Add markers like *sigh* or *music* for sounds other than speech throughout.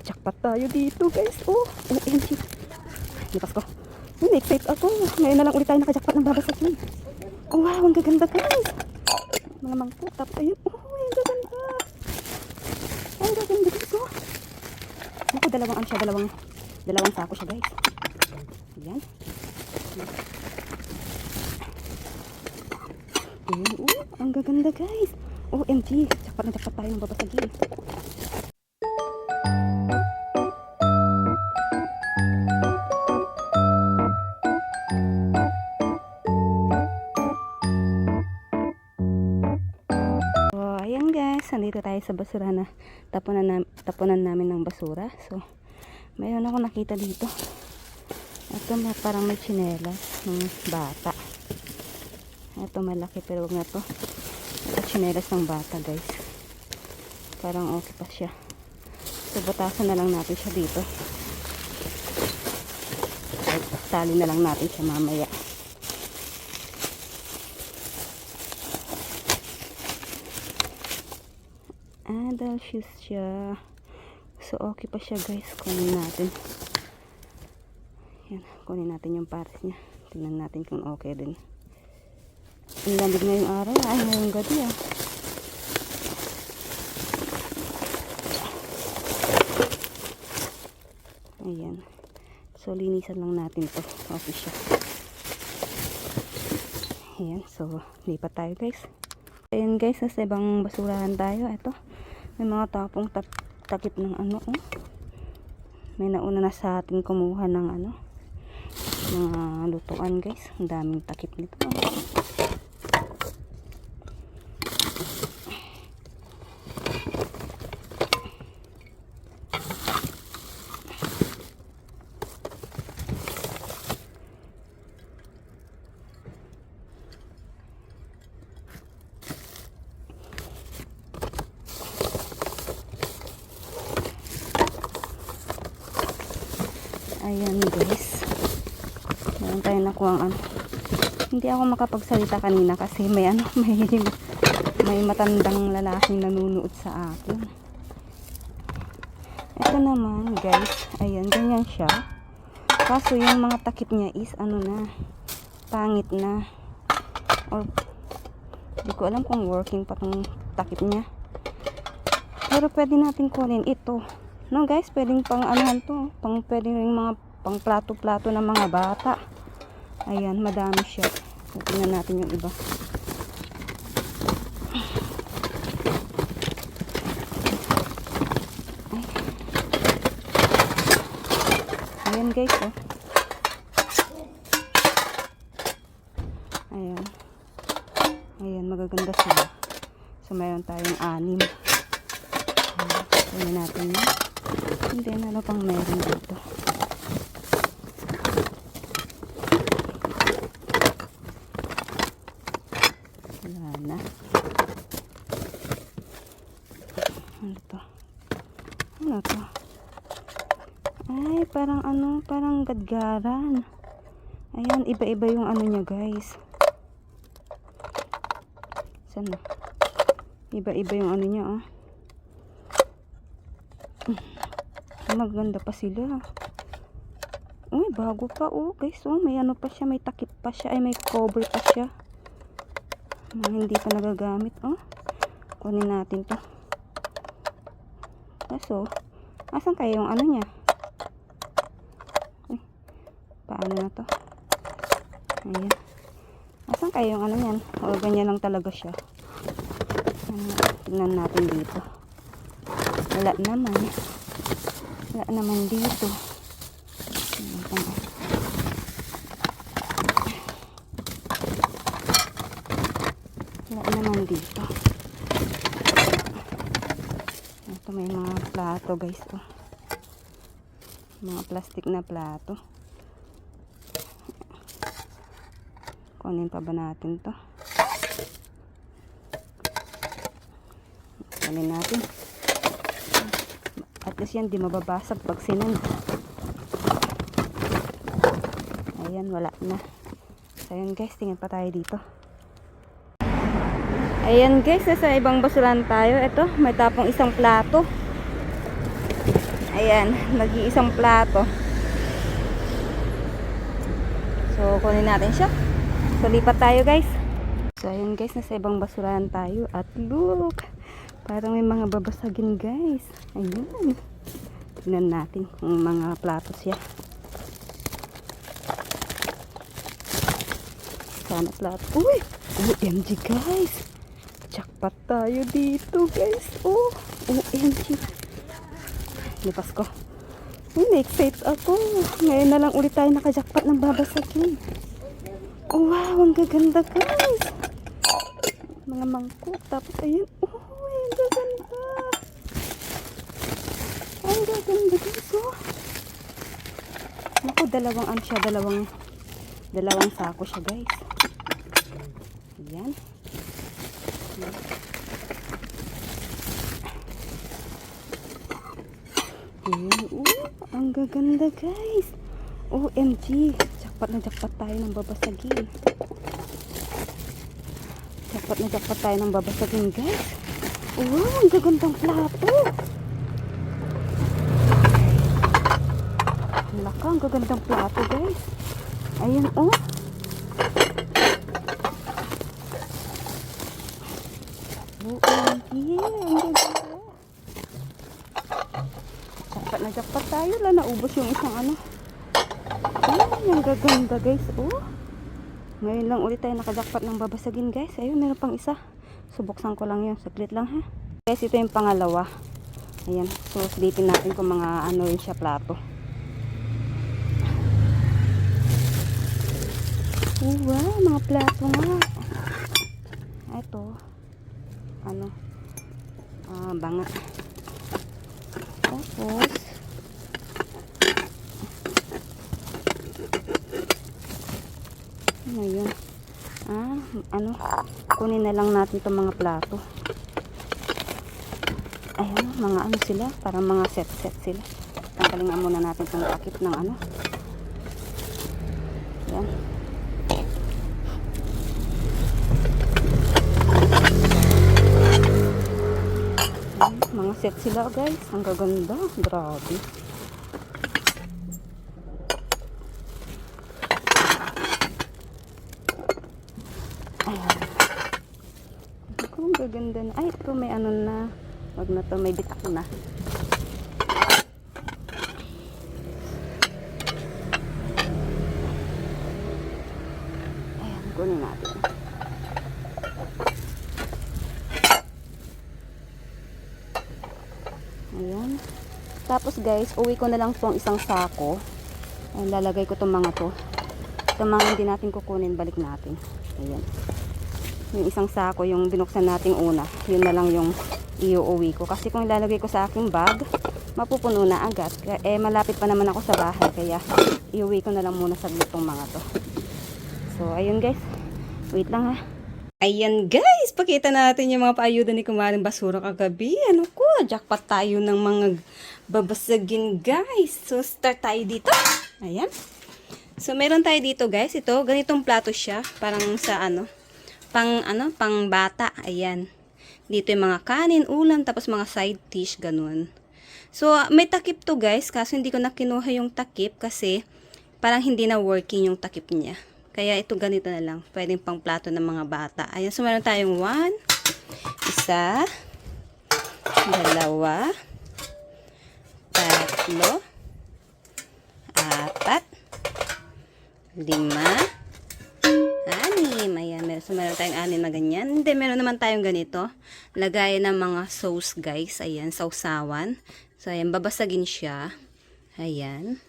Jackpot tayo dito guys. Oh, OMG. Lipas ko. Ay, na-excite ako. Ngayon na lang ulit tayo nakajackpot ng babasagin. Oh, wow, ang gaganda guys. Mga mangkot. Tapos ayun. Oh, ang gaganda. Ang gaganda dito. Ako, dalawang ano siya, dalawang, dalawang sako siya guys. Ayan. Ayan, oh, ang gaganda guys. OMG, jackpot na jackpot tayo ng babasagin. So, nandito tayo sa basura na tapunan, na, tapunan namin ng basura. So, mayroon ako nakita dito. Ito may parang may tsinelas ng bata. Ito malaki pero wag na to. Ito tsinelas ng bata guys. Parang okay pa siya. So, butasan na lang natin siya dito. Tali na lang natin siya mamaya. Adult shoes siya. So, okay pa siya guys. Kunin natin. Yan. Kunin natin yung pares niya. Tingnan natin kung okay din. Ang lamig na yung araw. Ay, ngayong gabi ah. Ayan. So, linisan lang natin to. Okay siya. Ayan. So, lipat tayo guys. Ayan guys, nasa ibang basurahan tayo. Ito. May mga tapong tap takip ng ano. Oh. May nauna na sa atin kumuha ng ano. Mga lutuan guys. Ang daming takip nito. Oh. Ayan guys. Meron tayo nakuha ano. Hindi ako makapagsalita kanina kasi may ano, *laughs* may may matandang lalaking nanunood sa akin. Ito naman guys, ayan, ganyan siya. Kaso yung mga takip niya is ano na, pangit na. Or, hindi ko alam kung working pa tong takip niya. Pero pwede natin kunin ito. No guys, pwedeng pang anuhan to. Pang pwedeng ring mga pang plato-plato ng mga bata. Ayan, madami siya. Tingnan natin yung iba. Ay. Ayan guys, oh. Ayan. Ayan, magaganda sila. So, mayroon tayong anim. Ayan, natin yun. And then, ano pang meron dito? Wala na. Ano to? Ano to? Ay, parang ano, parang gadgaran. Ayan, iba-iba yung ano niya, guys. Sana? Iba-iba yung ano niya, oh. Maganda pa sila. Uy, bago pa, oh, guys, oh. May ano pa siya, may takip pa siya, ay may cover pa siya. Mga hindi pa nagagamit, oh. Kunin natin to. Kaso, asan kaya yung ano niya? Ay, paano na to? Ayan. Asan kaya yung ano niyan? O, ganyan lang talaga siya. Tingnan natin dito. Wala naman. Wala naman dito. Wala naman dito. Ito may mga plato guys. Oh. Mga plastic na plato. Kunin pa ba natin to? Kunin natin. Least yan di mababasag pag sinan. Ayan, wala na. So, ayan guys, tingin pa tayo dito. Ayan guys, sa ibang basuran tayo. Ito, may tapong isang plato. Ayan, nag-iisang plato. So, kunin natin siya. So, lipat tayo guys. So, ayun guys, nasa ibang basurahan tayo. At look, parang may mga babasagin guys. Ayun. Tignan natin kung mga plato siya. Sana plato. Uy! OMG guys! Jackpot tayo dito guys. Oh! OMG! Lipas ko. Uy, na-excite ako. Ngayon na lang ulit tayo nakajakpat ng babasagin. Oh, wow, ang gaganda guys. Mga mangkok. Tapos ayun. Oh, ang gaganda. Ang gaganda. Oh. Naku, dalawang ano siya. Dalawang, dalawang sako siya guys. Ayan. Ayan. Oh, ang gaganda guys. OMG. Jackpot na jackpot tayo ng babasagin. Jackpot na jackpot tayo ng babasagin guys. Wow, ang gagandang plato. Laka, ang gagandang plato guys. Ayan oh. OMG, ang gaganda. Jackpot na jackpot tayo. Wala, naubos yung isang ano. Ay, ang gaganda guys. Oh. Ngayon lang ulit tayo nakajakpat ng babasagin guys. Ayun, meron pang isa. Subuksan ko lang yun. Saglit lang ha. Guys, ito yung pangalawa. Ayan. So, silipin natin kung mga ano rin siya plato. Oh, wow. Mga plato nga. Ito. Ano. Ah, banga. Tapos, ano yun? Ah, ano? Kunin na lang natin itong mga plato. Ayun, mga ano sila. Parang mga set-set sila. Tanggalin nga muna natin itong takip ng ano. Yan. Ayun, mga set sila guys. Ang gaganda. Grabe. Ayan. Ang gaganda na. Ay, ito may ano na. Wag na to, may bitak na. Ayan, kunin natin. Ayan. Tapos guys, uwi ko na lang itong isang sako. Ayan, lalagay ko itong mga to. Itong mga hindi natin kukunin, balik natin. Ayan. Yung isang sako, yung binuksan nating una. Yun na lang yung iuuwi ko. Kasi kung ilalagay ko sa aking bag, mapupuno na agad. Eh, malapit pa naman ako sa bahay. Kaya, iuwi ko na lang muna sa itong mga to. So, ayun guys. Wait lang ha. Ayan guys, pakita natin yung mga paayuda ni Kumaring Basura kagabi. Ano jackpot tayo ng mga babasagin guys. So start tayo dito. Ayan. So meron tayo dito guys, ito, ganitong plato siya. Parang sa ano, pang ano, pang bata. Ayan. Dito yung mga kanin, ulam, tapos mga side dish, ganun. So may takip to guys, kaso hindi ko na kinuha yung takip kasi parang hindi na working yung takip niya. Kaya ito ganito na lang. Pwedeng pang plato ng mga bata. Ayan, so meron tayong one, isa, dalawa, tatlo, apat, lima, anim. Ayan, meron, so meron tayong anim na ganyan. Hindi, meron naman tayong ganito. Lagayan ng mga sauce, guys. Ayan, sausawan. So, ayan, babasagin siya. Ayan.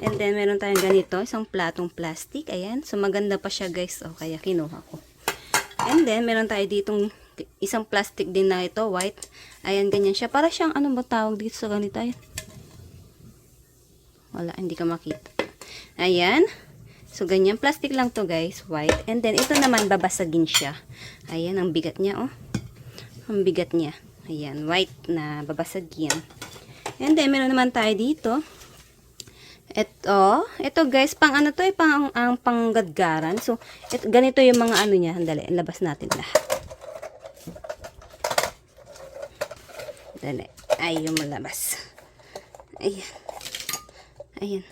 And then, meron tayong ganito, isang platong plastic. Ayan. So, maganda pa siya, guys. O, kaya kinuha ko. And then, meron tayo ditong isang plastic din na ito, white. Ayan, ganyan siya. Para siyang, ano ba tawag dito sa ganito? Ayan. Wala, hindi ka makita. Ayan. So, ganyan. Plastic lang to, guys. White. And then, ito naman, babasagin siya. Ayan, ang bigat niya, oh. Ang bigat niya. Ayan, white na babasagin. And then, meron naman tayo dito. Ito, ito guys, pang ano to, eh, pang ang panggadgaran. So, et, ganito yung mga ano niya. Dali, labas natin lahat. Dali, ay yung malabas. Ayan. Ayan.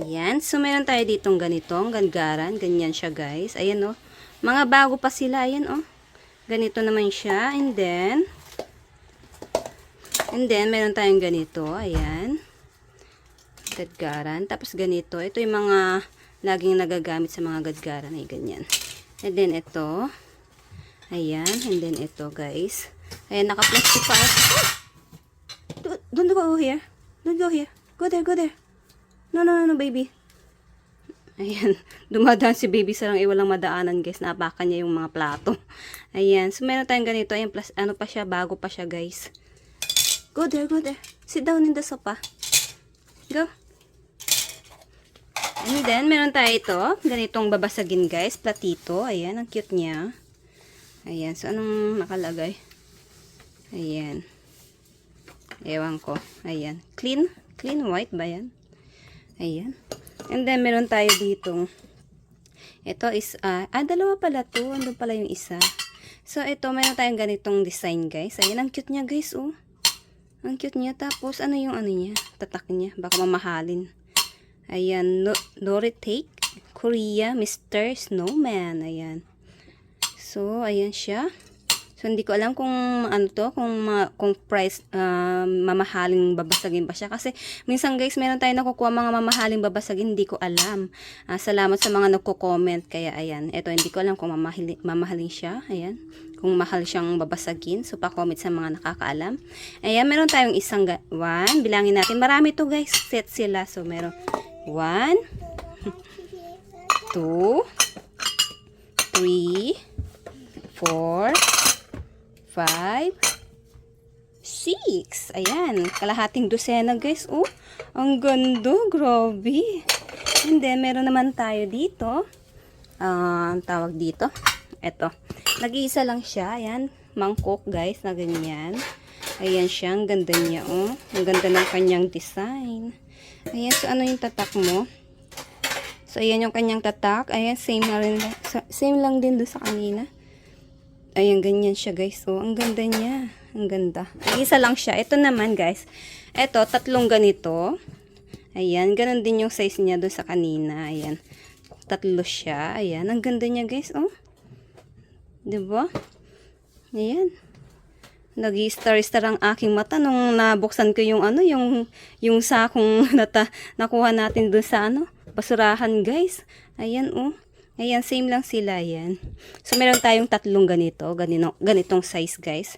Ayan. So, meron tayo ditong ganitong gangaran. Ganyan siya, guys. Ayan, oh. Mga bago pa sila. Ayan, oh. Ganito naman siya. And then, and then, meron tayong ganito. Ayan. Gadgaran. Tapos, ganito. Ito yung mga laging nagagamit sa mga gadgaran. Ay, ganyan. And then, ito. Ayan. And then, ito, guys. Ayan, naka-plastic pa. Don't, don't go here. Don't go here. Go there, go there. No, no, no, no, baby. Ayan. *laughs* Dumadaan si baby sa lang iwalang madaanan, guys. Naapakan niya yung mga plato. *laughs* Ayan. So, meron tayong ganito. Ayan, plus, ano pa siya, bago pa siya, guys. Go there, go there. Sit down in the sofa. Go. And then, meron tayo ito. Ganitong babasagin, guys. Platito. Ayan, ang cute niya. Ayan. So, anong nakalagay? Ayan. Ewan ko. Ayan. Clean. Clean white ba yan? Ayan. And then, meron tayo dito. Ito is, ah, ah, dalawa pala to. Andun pala yung isa. So, ito, meron tayong ganitong design, guys. Ayan, ang cute niya, guys, oh. Ang cute niya. Tapos, ano yung ano niya? Tatak niya. Baka mamahalin. Ayan, no, Take Korea, Mr. Snowman. Ayan. So, ayan siya. So, hindi ko alam kung ano to, kung, ma, kung price, uh, mamahaling babasagin pa siya. Kasi, minsan guys, meron tayo nakukuha mga mamahaling babasagin, hindi ko alam. Ah, salamat sa mga nagko-comment. Kaya, ayan. Ito, hindi ko alam kung mamahalin, mamahalin siya. Ayan. Kung mahal siyang babasagin. So, pa-comment sa mga nakakaalam. Ayan, meron tayong isang, one. Bilangin natin. Marami to guys. Set sila. So, meron one, *laughs* two, three, four, five, six. Ayan, kalahating dosena guys. Oh, ang ganda, grabe. And then, meron naman tayo dito. Ah, ang tawag dito. Ito. Nag-iisa lang siya. Ayan, mangkok guys, na ganyan. Ayan siya, ang ganda niya, oh. Ang ganda ng kanyang design. Ayan, so ano yung tatak mo? So, ayan yung kanyang tatak. Ayan, same na rin. Same lang din doon sa kanina. Ayan, ganyan siya guys. So, ang ganda niya. Ang ganda. Isa lang siya. Ito naman guys. Ito, tatlong ganito. Ayan, ganun din yung size niya doon sa kanina. Ayan. Tatlo siya. Ayan, ang ganda niya guys. Oh. 'Di ba? Ayan. Nag-star-star ang aking mata nung nabuksan ko yung ano, yung yung sakong *laughs* nata, nakuha natin doon sa ano, basurahan guys. Ayan oh. Ayan, same lang sila yan. So, meron tayong tatlong ganito. Ganito, ganitong size, guys.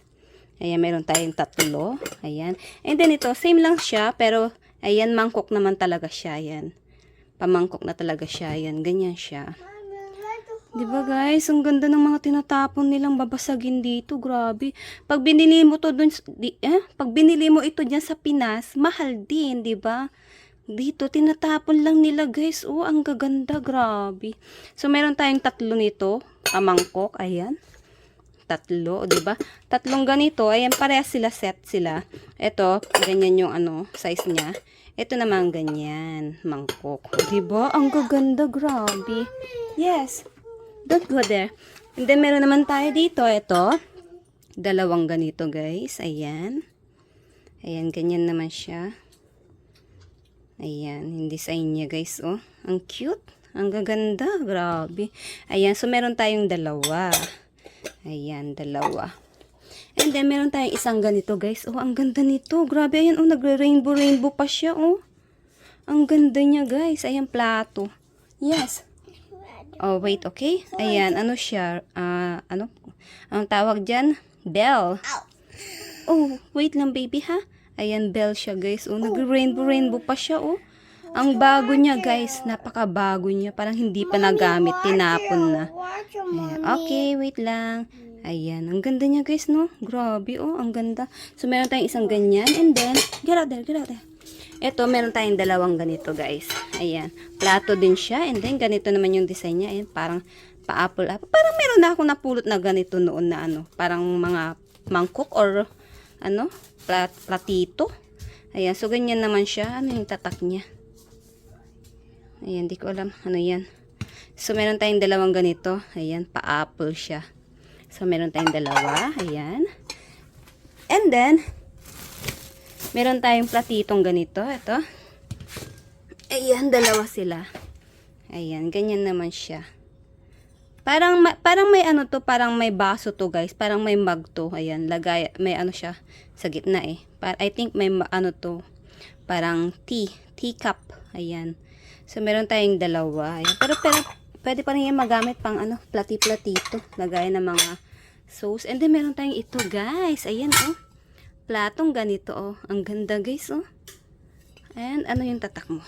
Ayan, meron tayong tatlo. Ayan. And then ito, same lang siya. Pero, ayan, mangkok naman talaga siya. Ayan. Pamangkok na talaga siya. Ayan, ganyan siya. Di ba guys? Ang ganda ng mga tinatapon nilang babasagin dito. Grabe. Pag binili mo to dun, di, eh? Pag binili mo ito dyan sa Pinas, mahal din, di ba? Dito, tinatapon lang nila guys. Oh, ang gaganda. Grabe. So, meron tayong tatlo nito. Pamangkok. Ayan. Tatlo, di ba? Tatlong ganito. Ayan, parehas sila set sila. Ito, ganyan yung ano, size niya. Ito naman ganyan. Mangkok. Ba? Ang gaganda. Grabe. Yes. Don't go there. And then, meron naman tayo dito. Ito. Dalawang ganito, guys. Ayan. Ayan, ganyan naman siya. Ayan, yung design niya guys, oh. Ang cute. Ang gaganda. Grabe. Ayan, so meron tayong dalawa. Ayan, dalawa. And then, meron tayong isang ganito guys. Oh, ang ganda nito. Grabe, ayan, oh, nagre-rainbow-rainbow pa siya, oh. Ang ganda niya guys. Ayan, plato. Yes. Oh, wait, okay? Ayan, ano siya? Ah, ano? Ang tawag dyan? Bell. Oh, wait lang baby ha. Ayan, bell siya guys. Oh, nag-rainbow-rainbow pa siya oh. Ang bago niya guys. Napakabago niya. Parang hindi pa nagamit. Tinapon na. Ayan. Okay, wait lang. Ayan, ang ganda niya guys no. Grabe oh, ang ganda. So, meron tayong isang ganyan. And then, get out there, get out there. Ito, meron tayong dalawang ganito guys. Ayan. Plato din siya. And then, ganito naman yung design niya. Ayan, parang pa-apple apple. Parang meron na ako napulot na ganito noon na ano. Parang mga mangkok or ano, plat platito. Ayan, so ganyan naman siya. Ano yung tatak niya? Ayan, di ko alam. Ano yan? So, meron tayong dalawang ganito. Ayan, pa-apple siya. So, meron tayong dalawa. Ayan. And then, Meron tayong platitong ganito. Ito. Ayan, dalawa sila. Ayan, ganyan naman siya. Parang parang may ano to, parang may baso to, guys. Parang may mug to. Ayan, lagay may ano siya sa gitna eh. Par I think may ma- ano to. Parang tea, teacup. Ayan. So meron tayong dalawa. Ayan. Pero pero pwede pa rin yan magamit pang ano, plati-platito. Lagay ng mga sauce. And then meron tayong ito, guys. Ayan oh. Platong ganito oh. Ang ganda, guys oh. And ano yung tatak mo?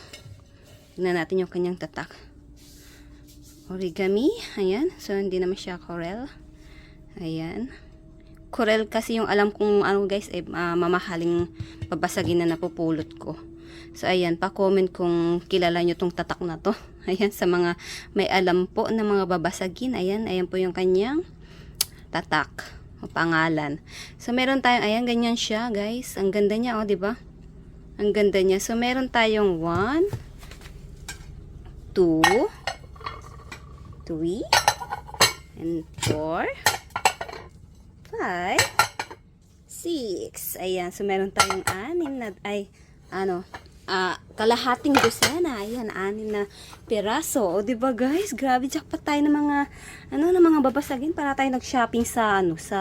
Tignan natin yung kanyang tatak origami. Ayan. So, hindi naman siya corel. Ayan. Corel kasi yung alam kong ano guys, eh, ah, mamahaling babasagin na napupulot ko. So, ayan. Pa-comment kung kilala nyo tong tatak na to. *laughs* Ayan. Sa mga may alam po na mga babasagin. Ayan. Ayan po yung kanyang tatak. O pangalan. So, meron tayong, ayan, ganyan siya, guys. Ang ganda niya, oh, di ba? Ang ganda niya. So, meron tayong 1, 2, 3, and 4, 5, 6. Ayan, so meron tayong anim na, ay, ano, ah, kalahating dosena. Ayan, anim na piraso. O, ba guys? Grabe, jackpot tayo ng mga, ano, ng mga babasagin para tayo nag-shopping sa, ano, sa,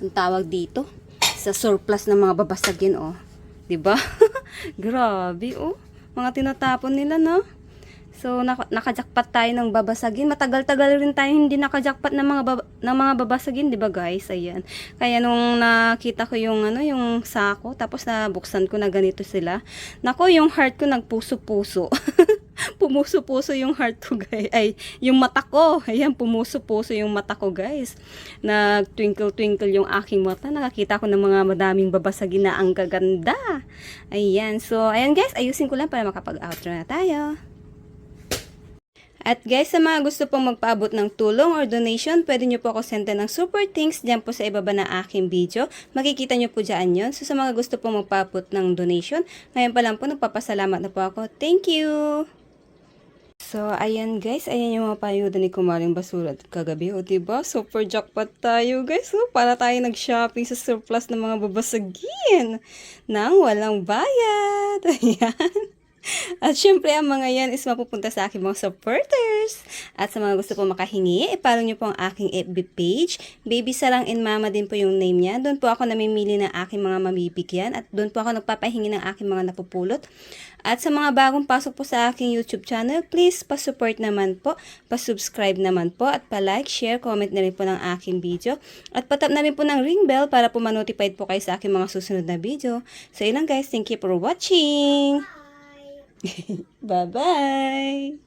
ang tawag dito, sa surplus ng mga babasagin, oh. Di ba? *laughs* Grabe, oh. Mga tinatapon nila, no? So, naka, nakajakpat tayo ng babasagin. Matagal-tagal rin tayo hindi nakajakpat ng mga, ng mga babasagin, di ba guys? Ayan. Kaya nung nakita ko yung, ano, yung sako, tapos nabuksan ko na ganito sila. Nako, yung heart ko nagpuso-puso. *laughs* pumuso-puso yung heart ko, guys. Ay, yung mata ko. Ayan, pumuso-puso yung mata ko, guys. Nag-twinkle-twinkle yung aking mata. Nakakita ko ng mga madaming babasagin na ang gaganda. Ayan. So, ayan guys, ayusin ko lang para makapag-outro na tayo. At guys, sa mga gusto pong magpaabot ng tulong or donation, pwede nyo po ako senda ng super thanks dyan po sa ibaba ng aking video. Makikita nyo po dyan yun. So sa mga gusto pong magpaabot ng donation, ngayon pa lang po nagpapasalamat na po ako. Thank you! So, ayan guys, ayan yung mga payuda ni Kumaring Basura kagabi, o diba? Super jackpot tayo guys, so, para tayo nag-shopping sa surplus ng mga babasagin nang walang bayad. *laughs* Ayan. *laughs* At syempre, ang mga yan is mapupunta sa aking mga supporters. At sa mga gusto po makahingi, ipalo nyo po ang aking FB page. Baby Sarang and Mama din po yung name niya. Doon po ako namimili ng aking mga mamibigyan. At doon po ako nagpapahingi ng aking mga napupulot. At sa mga bagong pasok po sa aking YouTube channel, please pa-support naman po, pa-subscribe naman po, at pa-like, share, comment na rin po ng aking video. At patap na rin po ng ring bell para po ma-notified po kayo sa aking mga susunod na video. So, yun lang guys. Thank you for watching! *laughs* bye bye.